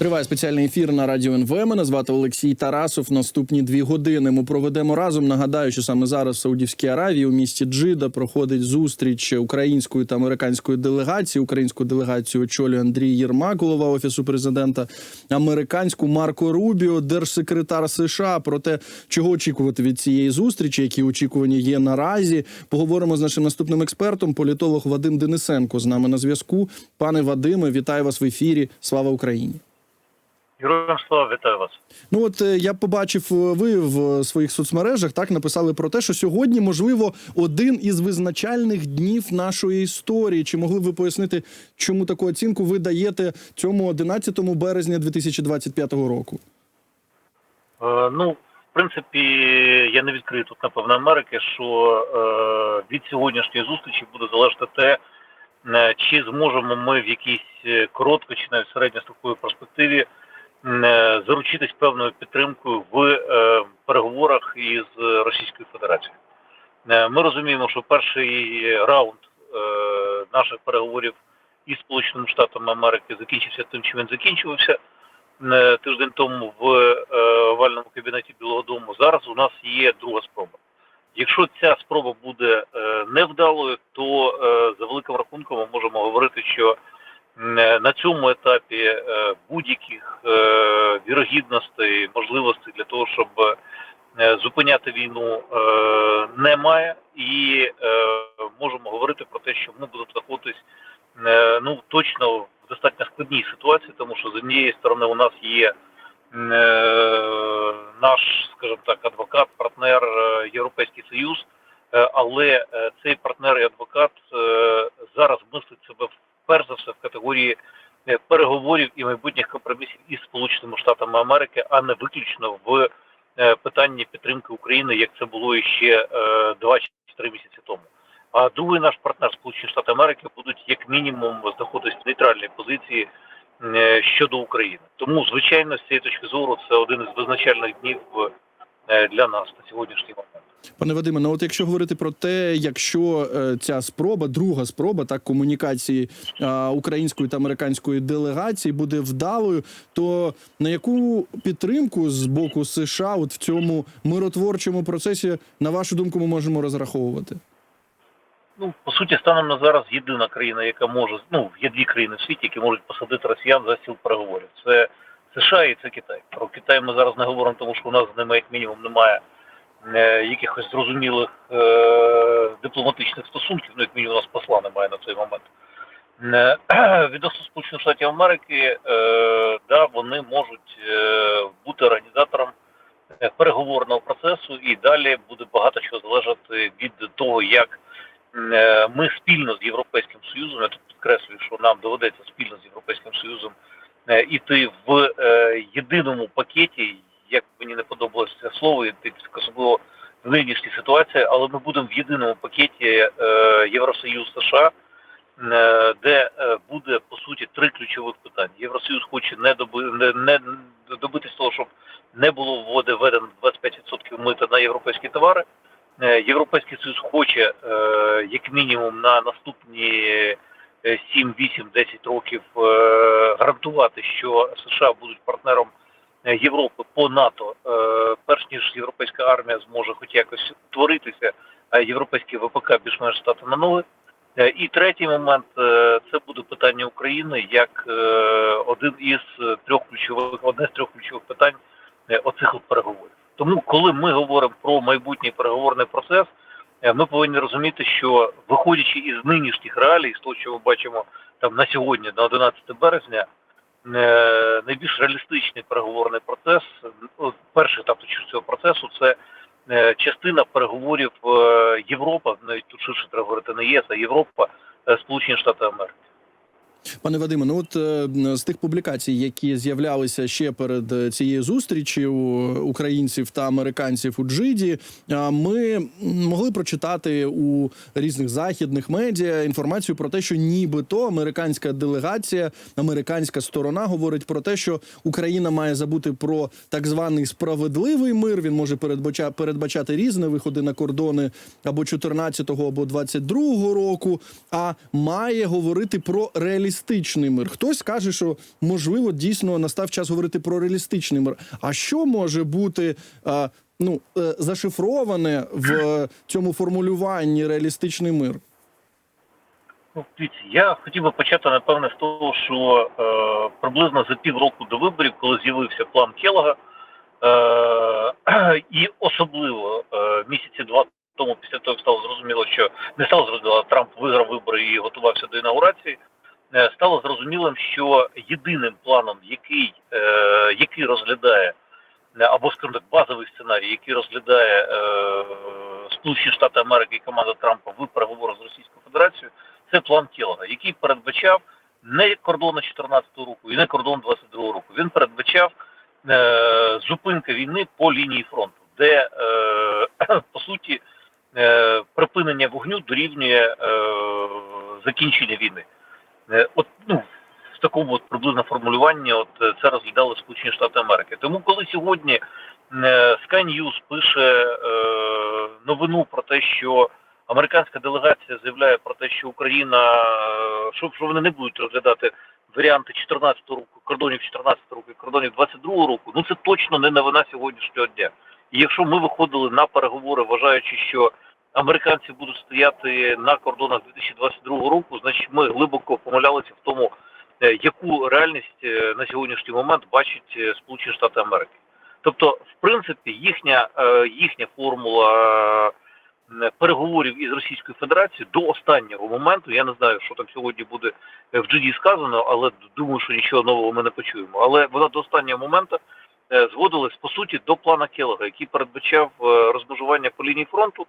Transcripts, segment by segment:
Триває спеціальний ефір на радіо НВ. Мене звати Олексій Тарасов. Наступні дві години ми проведемо разом. Нагадаю, що саме зараз в Саудівській Аравії у місті Джида проходить зустріч української та американської делегації. Українську делегацію очолює Андрій Єрмак, голова офісу президента. Американську Марко Рубіо, держсекретар США. Про те, чого очікувати від цієї зустрічі, які очікування є наразі. Поговоримо з нашим наступним експертом, політолог Вадим Денисенко. З нами на зв'язку. Пане Вадиме, вітаю вас в ефірі. Слава Україні. Героям слава вітаю вас. Ну от е, я побачив, е, ви в своїх соцмережах так написали про те, що сьогодні можливо один із визначальних днів нашої історії. Чи могли б ви пояснити, чому таку оцінку ви даєте цьому 11 березня 2025 року? Е, ну, в принципі, я не відкрию тут, напевно, Америки, що е, від сьогоднішньої зустрічі буде залежати те, е, чи зможемо ми в якійсь е, коротко чи навіть середньостроковій перспективі е, заручитись певною підтримкою в е, переговорах із Російською Федерацією. Е, Ми розуміємо, що перший раунд е, наших переговорів із Сполученими Штатами Америки закінчився тим, чим він закінчувався е, тиждень тому в е, овальному кабінеті Білого Дому. Зараз у нас є друга спроба. Якщо ця спроба буде е, невдалою, то е, за великим рахунком ми можемо говорити, що е, на цьому етапі е, будь-яких е, вірогідностей, можливостей для того, щоб е, зупиняти війну, е, немає, і е, можемо говорити про те, що ми будемо знаходитись е, ну точно в достатньо складній ситуації, тому що з однієї сторони у нас є е, наш, скажімо так, адвокат, партнер е, Європейський Союз, е, але е, цей партнер і адвокат е, зараз мислить себе перш за все в категорії е, переговорів і майбутніх компромісів із Сполученими Штатами Америки, а не виключно в е, питанні підтримки України, як це було іще е, 2 чи 3 місяці тому. А другий наш партнер Сполучені Штати Америки будуть як мінімум знаходитись в нейтральній позиції щодо України. Тому, звичайно, з цієї точки зору це один із визначальних днів для нас на сьогоднішній момент. Пане Вадиме, ну от якщо говорити про те, якщо е, ця спроба, друга спроба так комунікації української та американської делегації буде вдалою, то на яку підтримку з боку США от в цьому миротворчому процесі, на вашу думку, ми можемо розраховувати? Ну, по суті, станом на зараз єдина країна, яка може, ну, є дві країни в світі, які можуть посадити росіян за стіл переговорів. Це США і це Китай. Про Китай ми зараз не говоримо, тому що у нас з ними як мінімум немає якихось зрозумілих е, дипломатичних стосунків, ну як мінімум у нас посла немає на цей момент. Е, відносно Сполучених Штатів Америки, е, да, вони можуть е, бути організатором е, переговорного процесу, і далі буде багато чого залежати від того, як е, ми спільно з Європейським Союзом, я тут підкреслюю, що нам доведеться спільно з Європейським Союзом е, іти в е, єдиному пакеті, як мені не подобалося це слово, і особливо в нинішній ситуації, але ми будемо в єдиному пакеті е, Євросоюз США, е, де е, буде по суті три ключових питання. Євросоюз хоче не доби не, не добитись того, щоб не було вводи введено 25% мита на європейські товари. Європейський Союз хоче, як мінімум, на наступні е, 7, 8, 10 років гарантувати, що США будуть партнером Європи по НАТО, е, перш ніж європейська армія зможе хоч якось творитися, а європейські ВПК більш-менш стати на ноги. Е, І третій момент е, це буде питання України як е, один із е, трьох ключових, одне з трьох ключових питань е, оцих переговорів. Тому, коли ми говоримо про майбутній переговорний процес, е, ми повинні розуміти, що виходячи із нинішніх реалій, з того, що ми бачимо там на сьогодні, на 11 березня, е, найбільш реалістичний переговорний процес, перший етап цього процесу це е, частина переговорів е, Європа, навіть тут ширше треба говорити не ЄС, а Європа, е, Сполучені Штати Америки. Пане Вадиме, ну от е, з тих публікацій, які з'являлися ще перед е, цією зустрічі українців та американців у Джиді, е, ми могли прочитати у різних західних медіа інформацію про те, що нібито американська делегація, американська сторона говорить про те, що Україна має забути про так званий справедливий мир. Він може передбача передбачати різні виходи на кордони або 14-го, або 22-го року, а має говорити про реалістичний реалістичний мир. Хтось каже, що можливо дійсно настав час говорити про реалістичний мир. А що може бути ну е, зашифроване в цьому формулюванні реалістичний мир? Ну, я хотів би почати напевне з того, що е, приблизно за півроку до виборів, коли з'явився план Келога, е, і особливо е, місяці два тому, після того, як стало зрозуміло, що не стало зрозуміло, Трамп виграв вибори і готувався до інаугурації, стало зрозумілим, що єдиним планом, який, е, який розглядає е, або скажімо так, базовий сценарій, який розглядає е, Сполучені Штати Америки і команда Трампа в переговорах з Російською Федерацією, це план Келога, який передбачав не кордон 2014 року і не кордон 22 року. Він передбачав е, зупинка війни по лінії фронту, де е, по суті е, припинення вогню дорівнює е, закінчення війни. Е, от ну в такому от приблизно формулюванні, от е, це розглядали Сполучені Штати Америки. Тому коли сьогодні е, Sky News пише новину про те, що американська делегація заявляє про те, що Україна, що, що вони не будуть розглядати варіанти 14 року, кордонів 14 року кордонів 22 року, ну це точно не новина сьогоднішнього дня. І якщо ми виходили на переговори, вважаючи, що американці будуть стояти на кордонах 2022 року, значить ми глибоко помилялися в тому, е, яку реальність е, на сьогоднішній момент бачать е, Сполучені Штати Америки. Тобто, в принципі, їхня, їхня формула переговорів із Російською Федерацією до останнього моменту, я не знаю, що там сьогодні буде в GD сказано, але думаю, що нічого нового ми не почуємо. Але вона до останнього моменту зводилась по суті до плана Келога, який передбачав розмежування по лінії фронту,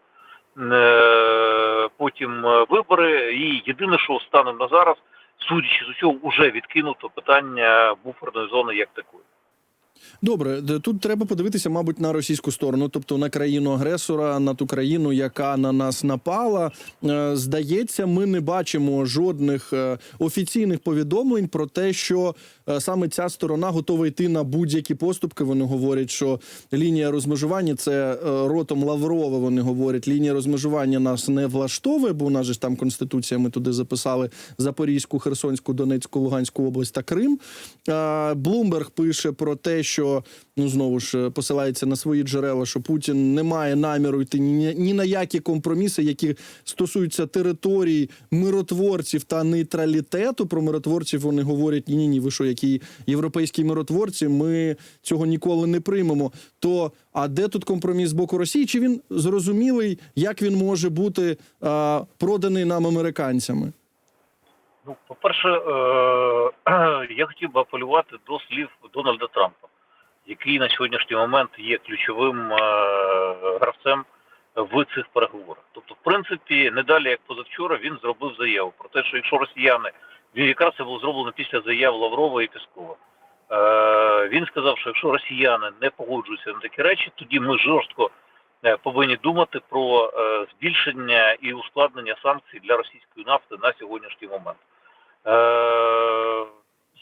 потім е, вибори. І єдине, що станом на зараз, судячи з усього, вже відкинуто питання буферної зони як такої. Добре, тут треба подивитися, мабуть, на російську сторону, тобто на країну агресора, на ту країну, яка на нас напала. Е, Здається, ми не бачимо жодних е, офіційних повідомлень про те, що е, саме ця сторона готова йти на будь-які поступки. Вони говорять, що лінія розмежування це е, ротом Лаврова. Вони говорять, лінія розмежування нас не влаштовує, бо у нас же ж там конституція. Ми туди записали Запорізьку, Херсонську, Донецьку, Луганську область та Крим. Е, Блумберг пише про те, що ну знову ж е, посилається на свої джерела, що Путін не має наміру йти ні, ні на які компроміси, які стосуються територій миротворців та нейтралітету. Про миротворців вони говорять: ні, ні, ні, ви що, які європейські миротворці, ми цього ніколи не приймемо. То а де тут компроміс з боку Росії? Чи він зрозумілий, як він може бути а, проданий нам американцями? Ну, по-перше, е- я хотів би апелювати до слів Дональда Трампа, який на сьогоднішній момент є ключовим е- гравцем в цих переговорах. Тобто, в принципі, не далі як позавчора він зробив заяву про те, що якщо росіяни, якраз це було зроблено після заяв Лаврова і Піскова. Е- він сказав, що якщо росіяни не погоджуються на такі речі, тоді ми жорстко е, повинні думати про е, збільшення і ускладнення санкцій для російської нафти на сьогоднішній момент. Е,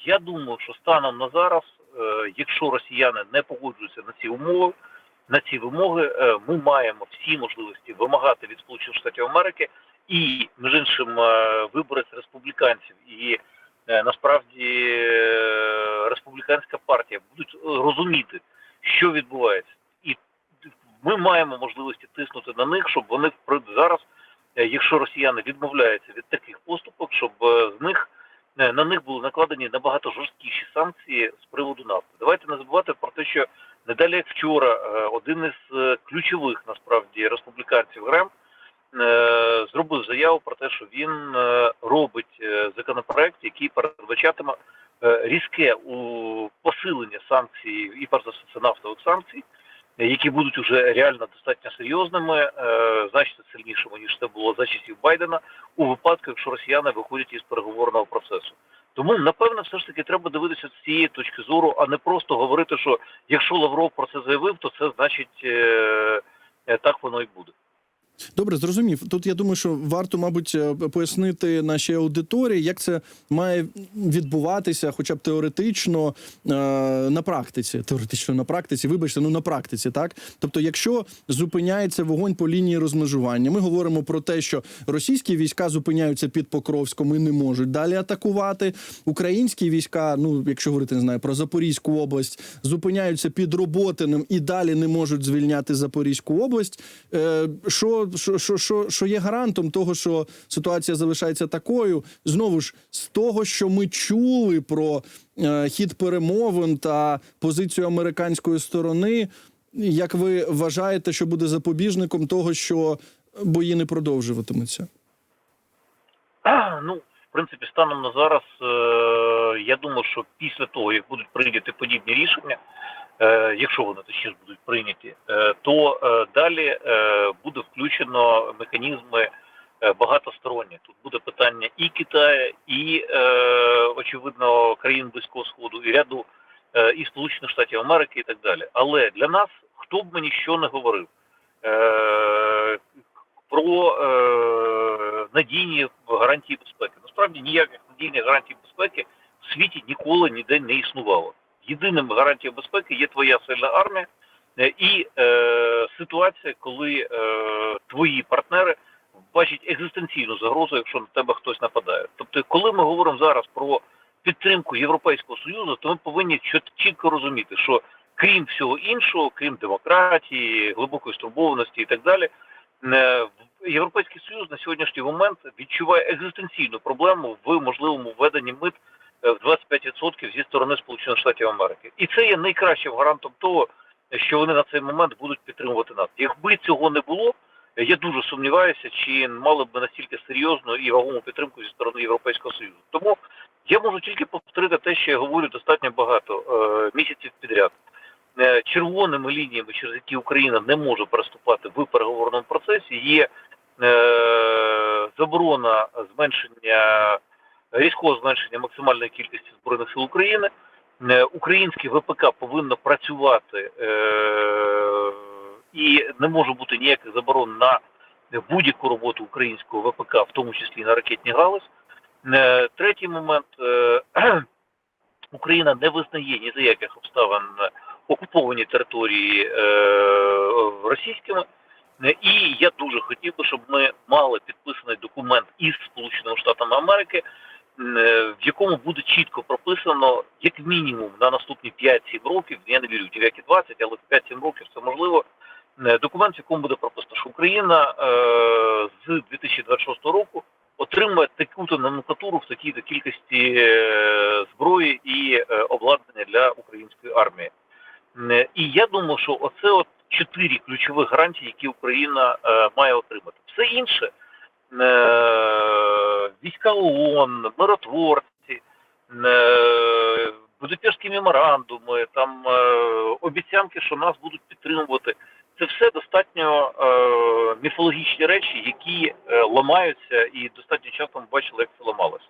я думаю, що станом на зараз, е, якщо росіяни не погоджуються на ці умови, на ці вимоги, е, ми маємо всі можливості вимагати від Сполучених Штатів Америки і, між іншим, е, вибори республіканців і е, насправді е, республіканська партія будуть розуміти, що відбувається, і ми маємо можливості тиснути на них, щоб вони зараз, якщо росіяни відмовляються від таких поступок, щоб з них на них були накладені набагато жорсткіші санкції з приводу нафти. Давайте не забувати про те, що не далі як вчора один із ключових насправді республіканців Грем зробив заяву про те, що він е, робить е, законопроект, який передбачатиме е, різке посилення санкцій і перш за все нафтових санкцій, е, які будуть уже реально достатньо серйозними, е, значно сильнішими ніж це було за часів Байдена, у випадку, якщо росіяни виходять із переговорного процесу. Тому напевно, все ж таки треба дивитися з цієї точки зору, а не просто говорити, що якщо Лавров про це заявив, то це значить е, е, так воно і буде. Добре, зрозумів. Тут я думаю, що варто, мабуть, е, пояснити нашій аудиторії, як це має відбуватися, хоча б теоретично е, на практиці. Теоретично на практиці, вибачте, ну на практиці, так. Тобто, якщо зупиняється вогонь по лінії розмежування, ми говоримо про те, що російські війська зупиняються під Покровськом і не можуть далі атакувати. Українські війська, ну якщо говорити не знаю про Запорізьку область, зупиняються під Роботиним і далі не можуть звільняти Запорізьку область. Е, що, що, що, що, що є гарантом того, що ситуація залишається такою, знову ж з того, що ми чули про е, хід перемовин та позицію американської сторони, як ви вважаєте, що буде запобіжником того, що бої не продовжуватимуться? Ну, в принципі, станом на зараз, е, я думаю, що після того, як будуть прийняті подібні рішення, якщо вони точніше будуть прийняті, е, то е, далі е, буде включено механізми е, багатосторонні. Тут буде питання і Китаю, і е, очевидно країн Близького Сходу, і ряду е, і Сполучених Штатів Америки, і так далі. Але для нас, хто б мені що не говорив, е, про е, надійні гарантії безпеки. Насправді ніяких надійних гарантій безпеки в світі ніколи ніде не існувало. Єдиним гарантією безпеки є твоя сильна армія е, і е, ситуація, коли е, твої партнери бачать екзистенційну загрозу, якщо на тебе хтось нападає. Тобто, коли ми говоримо зараз про підтримку Європейського Союзу, то ми повинні чітко розуміти, що крім всього іншого, крім демократії, глибокої стурбованості і так далі, е, Європейський Союз на сьогоднішній момент відчуває екзистенційну проблему в можливому введенні мит в 25% зі сторони Сполучених Штатів Америки. І це є найкращим гарантом того, що вони на цей момент будуть підтримувати нас. Якби цього не було, е, я дуже сумніваюся, чи мали б настільки серйозну і вагому підтримку зі сторони Європейського Союзу. Тому я можу тільки повторити те, що я говорю достатньо багато е, місяців підряд. Е, червоними лініями, через які Україна не може переступати в переговорному процесі, є е, заборона зменшення різкого зменшення максимальної кількості збройних сил України. Е, Українське ВПК повинно працювати е, і не може бути ніяких заборон на будь-яку роботу українського ВПК, в тому числі на ракетні галузь. Е, Третій момент Україна не визнає ні за яких обставин окуповані території російськими. І я дуже хотів би, щоб ми мали підписаний документ із Сполученими Штатами Америки, в якому буде чітко прописано, як мінімум на наступні 5-7 років, я не вірю в 9 20, але в 5-7 років це можливо. е, Документ, в якому буде прописано, що Україна е, з 2026 року отримує таку-то номенклатуру в такій-то кількості е, зброї і е, обладнання для української армії. Е, І я думаю, що оце от чотири ключових гарантії, які Україна е, має отримати. Все інше е, війська ООН, миротворці, е, Будапештські меморандуми, там е, обіцянки, що нас будуть підтримувати. Це все достатньо е, міфологічні речі, які е, ламаються, і достатньо часто ми бачили, як це ламалося.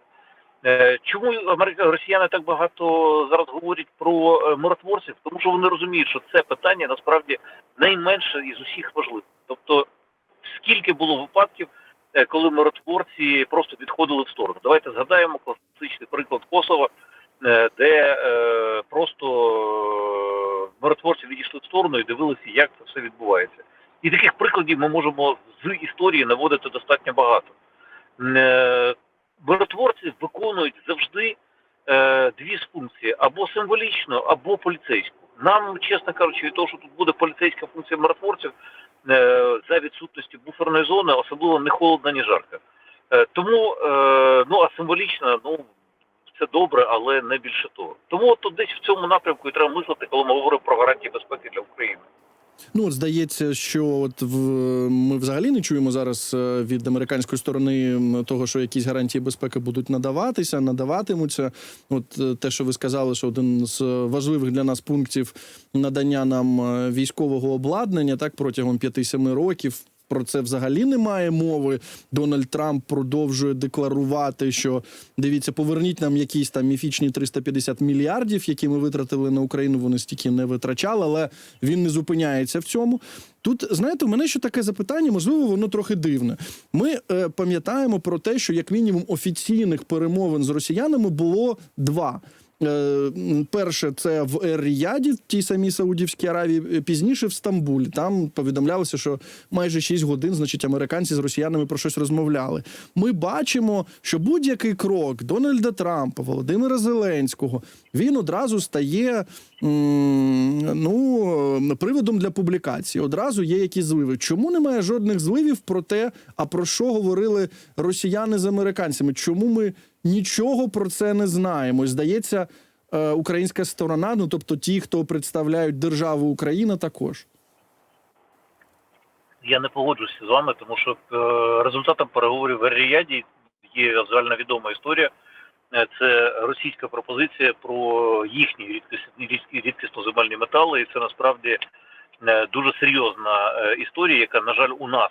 Е, Чому росіяни так багато зараз говорять про е, миротворців? Тому що вони розуміють, що це питання насправді найменше із усіх важливих. Тобто, скільки було випадків, е, коли миротворці просто відходили в сторону. Давайте згадаємо класичний приклад Косова, е, де е, просто е, миротворці відійшли в сторону і дивилися, як це все відбувається. І таких прикладів ми можемо з історії наводити достатньо багато. Е, Миротворці виконують завжди е, дві з функції або символічну, або поліцейську. Нам, чесно кажучи, від того, що тут буде поліцейська функція миротворців е, за відсутності буферної зони, особливо не холодно, ні жарко. Е, тому, е, ну а символічно, ну це добре, але не більше того. Тому от десь в цьому напрямку і треба мислити, коли ми говоримо про гарантії безпеки для України. Ну, от здається, що от в ми взагалі не чуємо зараз е, від американської сторони того, що якісь гарантії безпеки будуть надаватися, надаватимуться. От е, те, що ви сказали, що один з важливих для нас пунктів надання нам е, військового обладнання, так протягом 5-7 років. Про це взагалі немає мови. Дональд Трамп продовжує декларувати, що дивіться, поверніть нам якісь там міфічні 350 мільярдів, які ми витратили на Україну. Вони стільки не витрачали, але він не зупиняється в цьому. Тут знаєте, у мене ще таке запитання, можливо, воно трохи дивне. Ми е, пам'ятаємо про те, що як мінімум офіційних перемовин з росіянами було два. Е, Перше, це в Ер-Ріяді, тій самій Саудівській Аравії, е, пізніше в Стамбулі. Там повідомлялося, що майже 6 годин, значить, американці з росіянами про щось розмовляли. Ми бачимо, що будь-який крок Дональда Трампа, Володимира Зеленського, він одразу стає ну, приводом для публікації. Одразу є якісь зливи. Чому немає жодних зливів про те, а про що говорили росіяни з американцями? Чому ми нічого про це не знаємо? Здається, е, українська сторона, ну тобто ті, хто представляють державу Україна, також. Я не погоджуюся з вами, тому що е, результатом переговорів в Ер-Ріяді є загальновідома історія. Е, Це російська пропозиція про їхні рідкісні, рідкі- рідкісноземельні метали, і це насправді дуже серйозна історія, яка, на жаль, у нас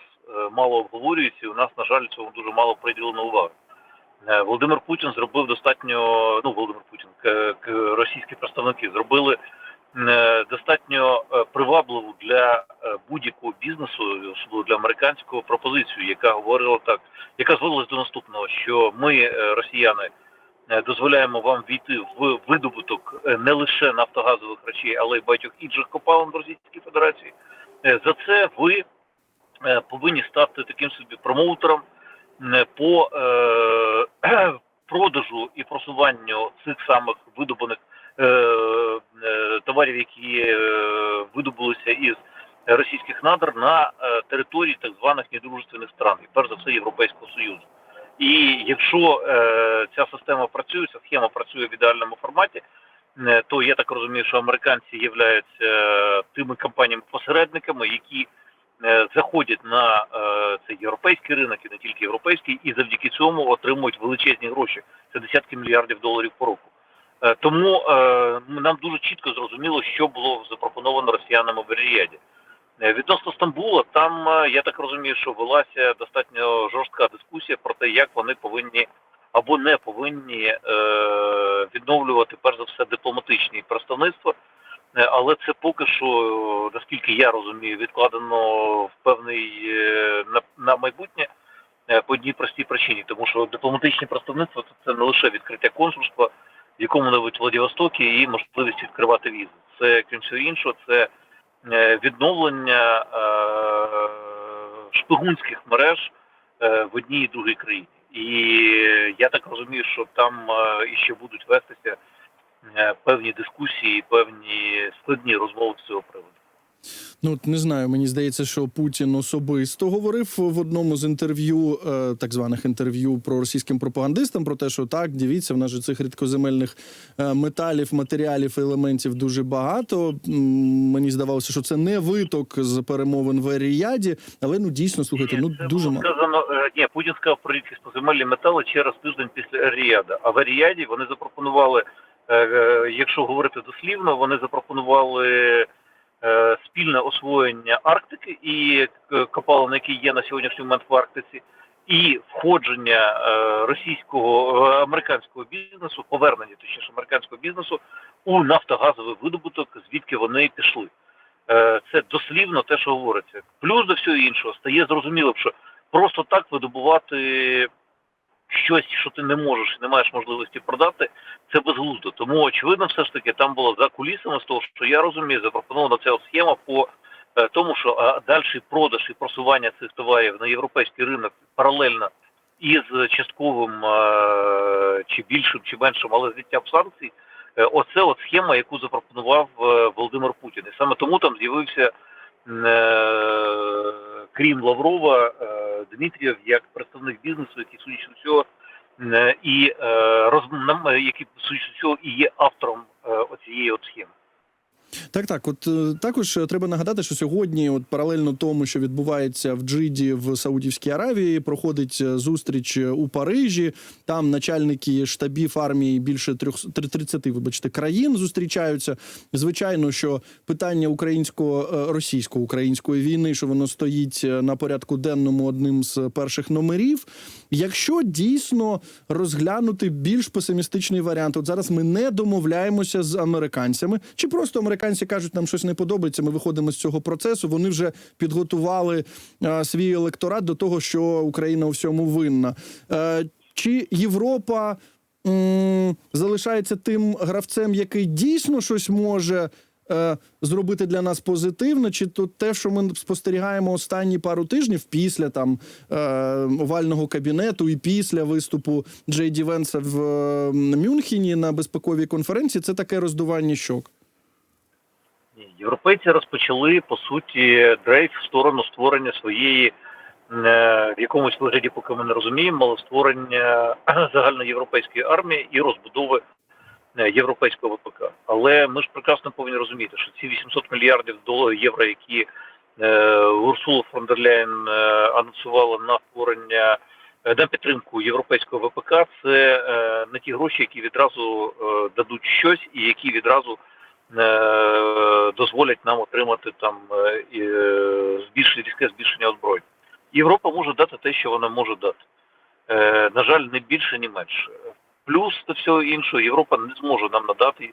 мало обговорюється, і у нас, на жаль, цьому дуже мало приділено уваги. Е, Володимир Путін зробив достатньо, ну Володимир Путін, російські представники зробили е, достатньо е, привабливу для будь-якого бізнесу, особливо для американського, пропозицію, яка говорила так, яка зводилась до наступного, що ми, росіяни, дозволяємо вам війти в видобуток не лише нафтогазових речей, але й багатьох інших копалин в Російській Федерації. За це ви повинні стати таким собі промоутером по е, продажу і просуванню цих самих видобаних е, е, товарів, які е, видобулися із російських надр на е, території так званих недружественних стран, і перш за все Європейського Союзу. І якщо е, ця система працює, ця схема працює в ідеальному форматі, е, то я так розумію, що американці являються е, тими компаніями-посередниками, які е, заходять на е, цей європейський ринок і не тільки європейський, і завдяки цьому отримують величезні гроші. Це десятки мільярдів доларів по року. Е, Тому е, нам дуже чітко зрозуміло, що було запропоновано росіянам в Ріяді. Е, Відносно Стамбула, там е, я так розумію, що велася достатньо жорстка дискусія про те, як вони повинні або не повинні е, відновлювати перш за все дипломатичні представництва. Е, Але це поки що, наскільки я розумію, відкладено в певний е, на, на майбутнє е, по одній простій причині, тому що дипломатичні представництва це не лише відкриття консульства в якому-небудь Владивостокі і можливість відкривати візи. Це крім всього іншого, це відновлення е, шпигунських мереж в одній і другій країні. І я так розумію, що там іще будуть вестися певні дискусії, певні складні розмови з цього приводу. Ну от не знаю, мені здається, що Путін особисто говорив в одному з інтерв'ю, е, так званих інтерв'ю про російським пропагандистам, про те, що так, дивіться, в нас же цих рідкоземельних е, металів, матеріалів, елементів дуже багато. Мені здавалося, що це не виток з перемовин в Еріяді, але ну дійсно слухайте, ну Це дуже мало. сказано. е, Ні, Путін сказав про рідкісноземельні метали через тиждень після Ріяда. А в Ріяді вони запропонували, е, е, якщо говорити дослівно, вони запропонували е, спільне освоєння Арктики і е, копалин, які є на сьогоднішній момент в Арктиці, і входження е, російського е, американського бізнесу, повернення точніше американського бізнесу у нафтогазовий видобуток, звідки вони пішли. Е, Це дослівно те, що говориться. Плюс до всього іншого стає зрозуміло, що просто так видобувати щось, що ти не можеш, не маєш можливості продати, це безглуздо. Тому очевидно, все ж таки там було за кулісами з того, що я розумію, запропонована ця схема по е, тому, що дальший продаж і просування цих товарів на європейський ринок паралельно із частковим е, чи більшим, чи меншим, але зняттям санкцій. Е, Оце от схема, яку запропонував Володимир Путін. І саме тому там з'явився крім Лаврова е, Дмитрієв як представник бізнесу, який судячи всього е, і е, роз, який судячи всього і є автором оцієї от схеми. Так, так. От е, також е, треба нагадати, що сьогодні, от паралельно тому, що відбувається в Джиді в Саудівській Аравії, проходить е, зустріч у Парижі. Там начальники штабів армії більше трьох 30, вибачте, країн зустрічаються. Звичайно, що питання українсько е, російсько-української війни, що воно стоїть на порядку денному одним з перших номерів. Якщо дійсно розглянути більш песимістичний варіант, от зараз ми не домовляємося з американцями, чи просто американці кажуть, нам щось не подобається. Ми виходимо з цього процесу. Вони вже підготували е, свій електорат до того, що Україна у всьому винна. Е, чи Європа м, залишається тим гравцем, який дійсно щось може е, зробити для нас позитивно, чи то те, що ми спостерігаємо останні пару тижнів після там е, овального кабінету і після виступу Джей Ді Венса в е, Мюнхені на безпековій конференції, це таке роздування щок. Європейці розпочали по суті дрейф в сторону створення своєї е, в якомусь вигляді, поки ми не розуміємо, але створення загальноєвропейської армії і розбудови е, європейського ВПК. Але ми ж прекрасно повинні розуміти, що ці 800 мільярдів доларів євро, які е, Урсула фон дер Ляєн е, анонсувала на створення на підтримку європейського ВПК, це не ті гроші, які відразу дадуть щось і які відразу дозволять нам отримати там е, і, е, збільшення різке збільшення озброєнь. Європа може дати те, що вона може дати. Е, на жаль, не більше, ні менше. Плюс до всього іншого, Європа не зможе нам надати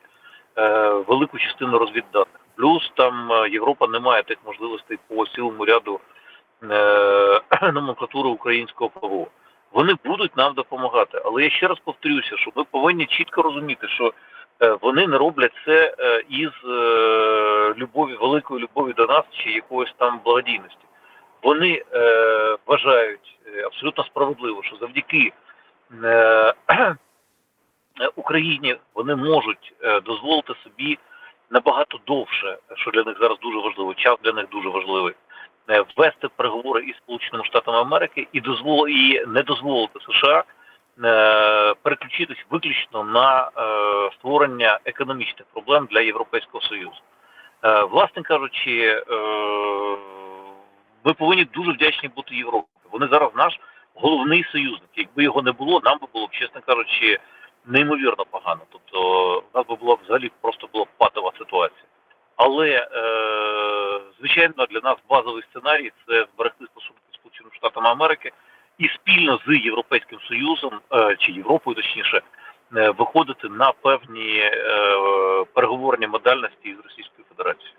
е, велику частину розвідданих. Плюс там е, Європа не має тих можливостей по цілому ряду е, номенклатури українського ПВО. Вони будуть нам допомагати. Але я ще раз повторюся, що ми повинні чітко розуміти, що е, вони не роблять це е, із е, любові, великої любові до нас чи якоїсь там благодійності. Вони е, вважають е, абсолютно справедливо, що завдяки е, Україні вони можуть е, дозволити собі набагато довше, що для них зараз дуже важливо, час для них дуже важливий, е, ввести переговори із Сполученими Штатами Америки і дозвол і не дозволити США е, переключитись виключно на е, створення економічних проблем для Європейського Союзу. Е, власне кажучи, е, ми повинні дуже вдячні бути Європі. Вони зараз наш головний союзник. Якби його не було, нам би було чесно кажучи, неймовірно погано. Тобто, у нас би була взагалі просто була патова ситуація. Але е, звичайно для нас базовий сценарій це зберегти стосунки з Сполученими Америки і спільно з Європейським Союзом е, чи Європою, точніше, е, виходити на певні е, переговорні модальності з Російською Федерацією.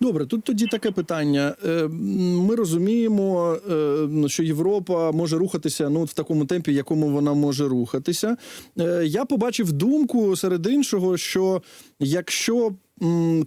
Добре, тут тоді таке питання. Ми розуміємо, що Європа може рухатися ну в такому темпі, якому вона може рухатися. Я побачив думку серед іншого, що якщо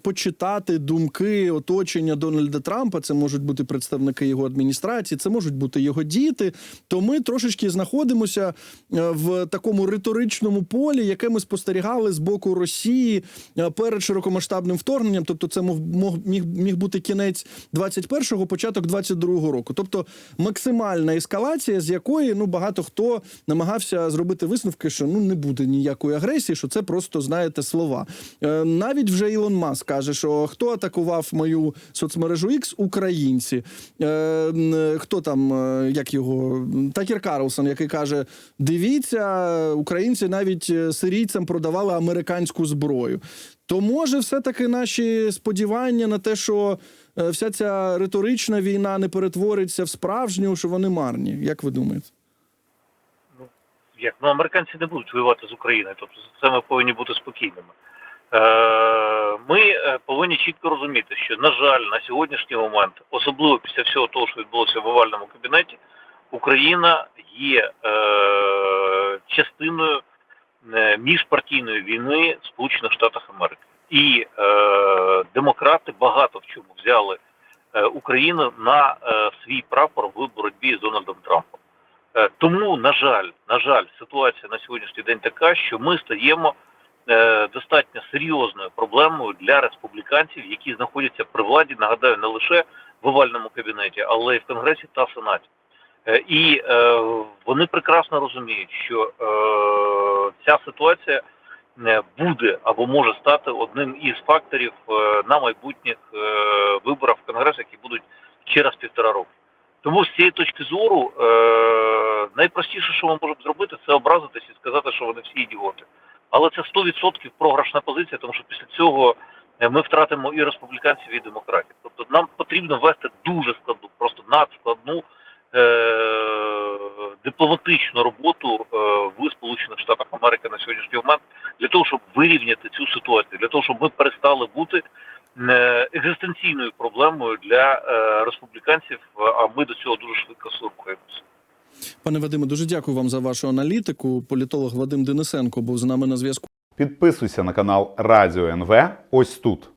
почитати думки оточення Дональда Трампа, це можуть бути представники його адміністрації, це можуть бути його діти. То ми трошечки знаходимося е, в такому риторичному полі, яке ми спостерігали з боку Росії е, перед широкомасштабним вторгненням. Тобто, це мог, міг, міг бути кінець 21-го, початок 22-го року. Тобто максимальна ескалація, з якої ну багато хто намагався зробити висновки, що ну не буде ніякої агресії, що це просто знаєте слова. Е, навіть вже Ілон Маск каже, що хто атакував мою соцмережу X? українці. Е, хто там, е, як його Такер Карлсон, який каже: дивіться, українці навіть е, сирійцям продавали американську зброю. То може, все-таки наші сподівання на те, що е, вся ця риторична війна не перетвориться в справжню, що вони марні. Як ви думаєте? як ну американці не будуть воювати з Україною, тобто це ми повинні бути спокійними. Е, Ми е, повинні чітко розуміти, що на жаль, на сьогоднішній момент, особливо після всього того, що відбулося в овальному кабінеті, Україна є е, частиною міжпартійної війни Сполучених Штатах Америки. І демократи багато в чому взяли Україну на свій прапор в боротьбі з Дональдом Трампом. Тому, на жаль, на жаль, ситуація на сьогоднішній день така, що ми стаємо достатньо серйозною проблемою для республіканців, які знаходяться при владі, нагадаю, не лише в овальному кабінеті, але й в Конгресі та Сенаті. Е, і е, вони прекрасно розуміють, що е, ця ситуація е, буде або може стати одним із факторів е, на майбутніх е, виборах в Конгрес, які будуть через півтора року. Тому з цієї точки зору е, найпростіше, що ми можемо зробити, це образитись і сказати, що вони всі ідіоти. Але це 100% програшна позиція, тому що після цього е, ми втратимо і республіканців, і демократів. Тобто нам потрібно вести дуже складну, просто надскладну е- дипломатичну роботу е- в Сполучених Штатах Америки на сьогоднішній момент для того, щоб вирівняти цю ситуацію, для того, щоб ми перестали бути е, екзистенційною проблемою для е, республіканців, а ми до цього дуже швидко рухаємося. Пане Вадиме, дуже дякую вам за вашу аналітику. Політолог Вадим Денисенко був з нами на зв'язку. Підписуйся на канал Радіо НВ ось тут.